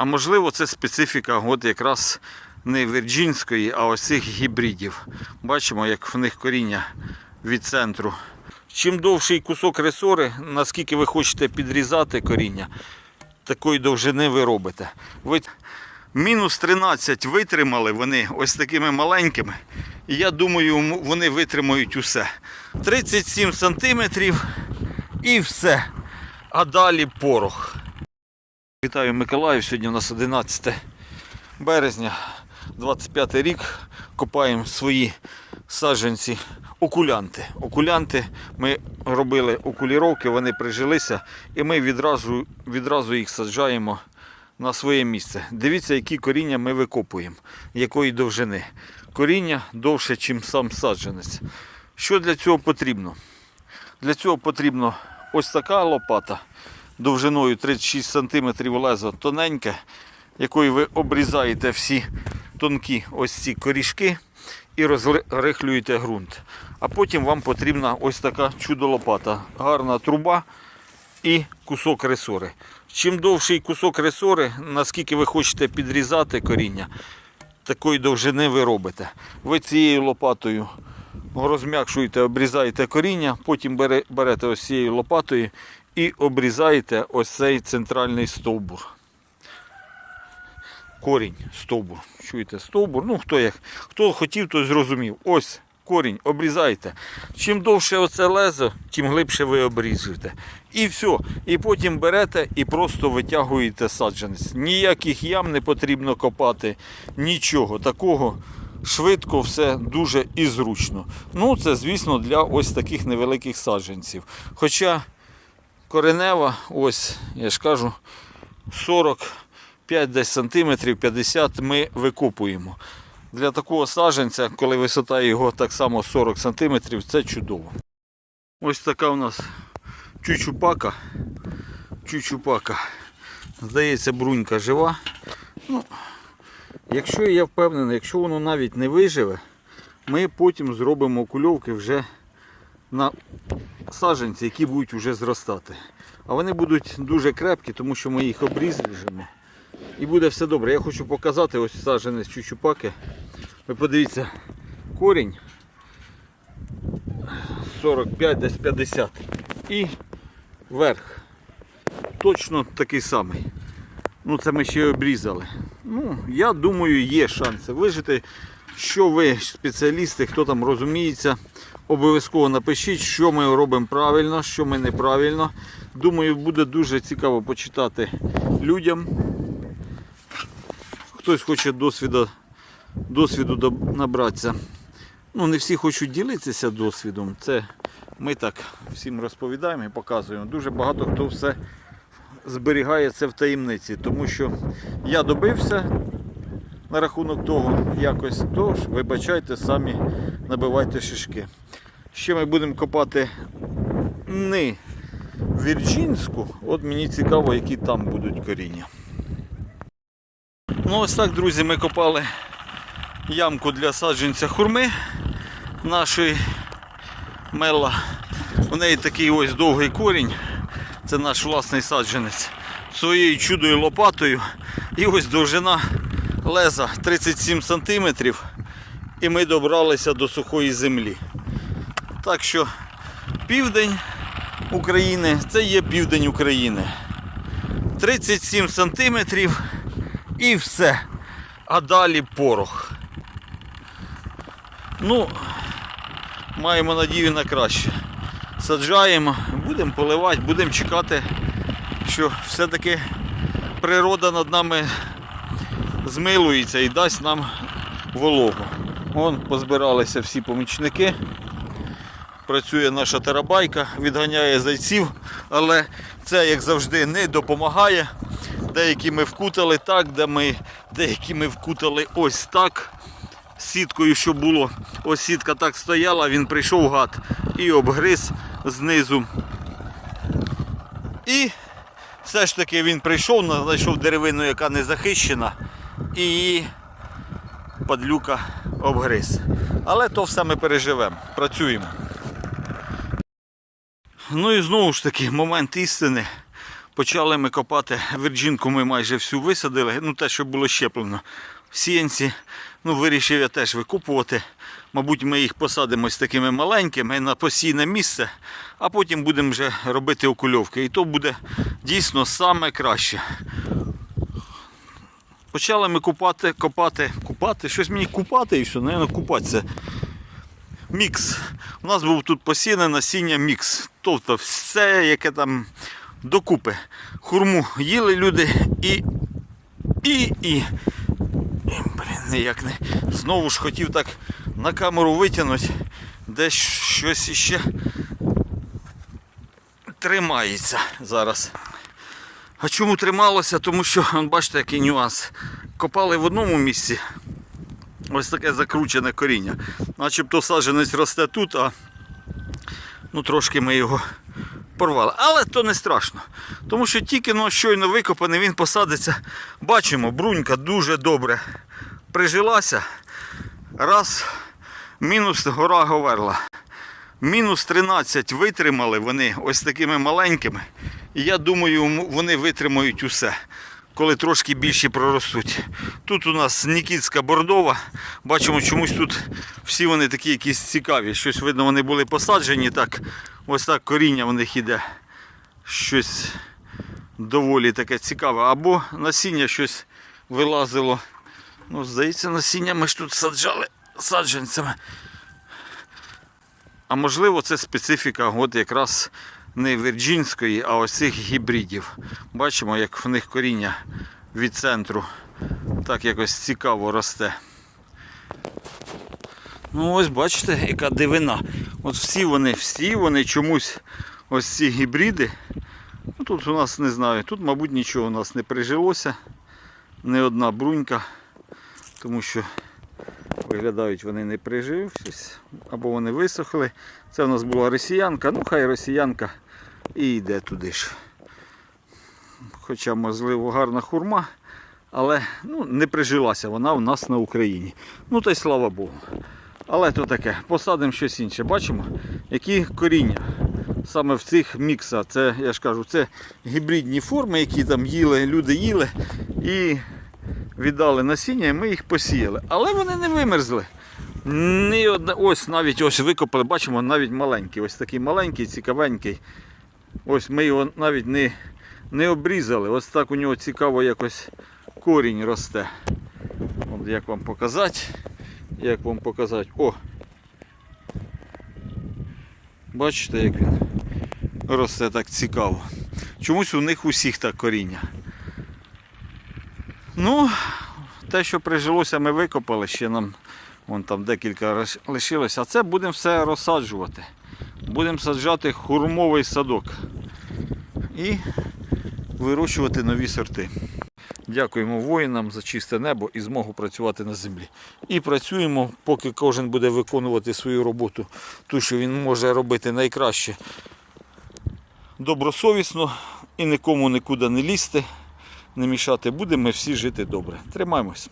А можливо, це специфіка от якраз не вірджинської, а ось цих гібридів. Бачимо, як в них коріння від центру. Чим довший кусок ресори, наскільки ви хочете підрізати коріння, такої довжини ви робите. Ви мінус 13 витримали вони ось такими маленькими. І я думаю, вони витримають усе. 37 сантиметрів і все. А далі порох. Вітаю Миколаїв. Сьогодні у нас 11 березня, 25 рік. Копаємо свої саджанці окулянти. Окулянти ми робили окуліровки, вони прижилися, і ми відразу, відразу їх саджаємо на своє місце. Дивіться, які коріння ми викопуємо, якої довжини. Коріння довше, ніж сам саджанець. Що для цього потрібно? Для цього потрібно ось така лопата довжиною 36 см лезо тоненьке, якою ви обрізаєте всі тонкі ось ці корішки і розрихлюєте ґрунт. А потім вам потрібна ось така чудо-лопата, гарна труба і кусок ресори. Чим довший кусок ресори, наскільки ви хочете підрізати коріння, такої довжини ви робите. Ви цією лопатою розм'якшуєте, обрізаєте коріння, потім берете ось цією лопатою і обрізаєте ось цей центральний стовбур. Корінь, стовбур. Чуєте, стовбур. Ну, хто як, хто хотів, той зрозумів. Ось корінь, обрізайте. Чим довше оце лезо, тим глибше ви обріжете. І все. І потім берете і просто витягуєте саджанець. Ніяких ям не потрібно копати, нічого такого. Швидко все дуже і зручно. Ну, це, звісно, для ось таких невеликих саджанців. Хоча коренева, ось, я ж кажу, 45 десь сантиметрів, 50 ми викопуємо. Для такого саджанця, коли висота його так само 40 сантиметрів, це чудово. Ось така у нас чучупака. Чучупака. Здається, брунька жива. Ну, якщо я впевнений, якщо воно навіть не виживе, ми потім зробимо кульовки вже на саджанці, які будуть вже зростати. А вони будуть дуже крепкі, тому що ми їх обріжемо. І буде все добре. Я хочу показати ось саджанець чучупаки. Ви подивіться, корінь 45, десь 50. І верх. Точно такий самий. Ну, це ми ще й обрізали. Ну, я думаю, є шанси вижити. Що ви, спеціалісти, хто там розуміється, обов'язково напишіть, що ми робимо правильно, що ми неправильно. Думаю, буде дуже цікаво почитати людям. Хтось хоче досвіду, досвіду набратися. Ну, не всі хочуть ділитися досвідом. Це ми так всім розповідаємо і показуємо. Дуже багато хто все зберігає це в таємниці, тому що я добився на рахунок того якось, тож вибачайте, самі набивайте шишки. Ще ми будемо копати не Вірджинську, от мені цікаво, які там будуть коріння. Ну ось так, друзі, ми копали ямку для саджанця хурми нашої мела. У неї такий ось довгий корінь. Це наш власний саджанець. Своєю чудою лопатою. І ось довжина леза 37 см. І ми добралися до сухої землі. Так що південь України це є південь України. 37 сантиметрів і все. А далі порох. Ну, маємо надію на краще. Саджаємо, будемо поливати, будемо чекати, що все-таки природа над нами змилується і дасть нам вологу. Вон позбиралися всі помічники. Працює наша тарабайка, відганяє зайців, але це, як завжди, не допомагає. Деякі ми вкутали так, де ми, деякі ми вкутали ось так. Сіткою, що було. Ось сітка так стояла, він прийшов гад і обгриз знизу. І все ж таки він прийшов, знайшов деревину, яка не захищена, і падлюка обгриз. Але то все ми переживемо, працюємо. Ну і знову ж таки, момент істини. Почали ми копати вирджинку, ми майже всю висадили. Ну, те, що було щеплено в сіянці. Ну, вирішив я теж викупувати. Мабуть, ми їх посадимо з такими маленькими на постійне місце, а потім будемо вже робити окульовки. І то буде дійсно саме краще. Почали ми купати, копати, купати, щось мені купати і все, напевно, купатися. Мікс. У нас був тут посіяне насіння мікс. Тобто все, яке там докупи. Хурму їли люди і. І. і. Блін, ніяк не. Знову ж хотів так на камеру витягнути, десь щось іще тримається зараз. А чому трималося? Тому що, бачите, який нюанс. Копали в одному місці. Ось таке закручене коріння. Начебто саджанець росте тут, а ну, трошки ми його порвали. Але то не страшно. Тому що тільки ну, щойно викопаний, він посадиться. Бачимо, брунька дуже добре прижилася. Раз, мінус гора Говерла. Мінус 13 витримали вони ось такими маленькими. І я думаю, вони витримають усе, коли трошки більші проростуть. Тут у нас Нікітська бордова. Бачимо, чомусь тут всі вони такі якісь цікаві. Щось видно, вони були посаджені так. Ось так коріння в них іде. Щось доволі таке цікаве. Або насіння щось вилазило. Ну, здається, насіння ми ж тут саджали саджанцями. А можливо, це специфіка от якраз не вірджинської, а ось цих гібридів. Бачимо, як в них коріння від центру так якось цікаво росте. Ну ось бачите, яка дивина. От всі вони, всі вони чомусь ось ці гібриди. Ну, тут у нас не знаю, тут, мабуть, нічого у нас не прижилося. Не одна брунька, тому що Виглядають вони не прижившись, або вони висохли. Це в нас була росіянка, ну хай росіянка і йде туди ж. Хоча, можливо, гарна хурма, але ну, не прижилася вона у нас на Україні. Ну та й слава Богу. Але то таке, посадимо щось інше. Бачимо, які коріння саме в цих міксах. Це, я ж кажу, це гібридні форми, які там їли, люди їли. І віддали насіння, і ми їх посіяли. Але вони не вимерзли. Ні ось навіть ось викопали, бачимо, навіть маленький, ось такий маленький, цікавенький. Ось ми його навіть не, не обрізали. Ось так у нього цікаво якось корінь росте. От як вам показати? Як вам показати? О! Бачите, як він росте так цікаво. Чомусь у них усіх так коріння. Ну, те, що прижилося, ми викопали, ще нам вон там декілька лишилось, а це будемо все розсаджувати. Будемо саджати хурмовий садок і вирощувати нові сорти. Дякуємо воїнам за чисте небо і змогу працювати на землі. І працюємо, поки кожен буде виконувати свою роботу, ту, що він може робити найкраще. Добросовісно і нікому нікуди не лізти не мішати будемо, всі жити добре. Тримаємось.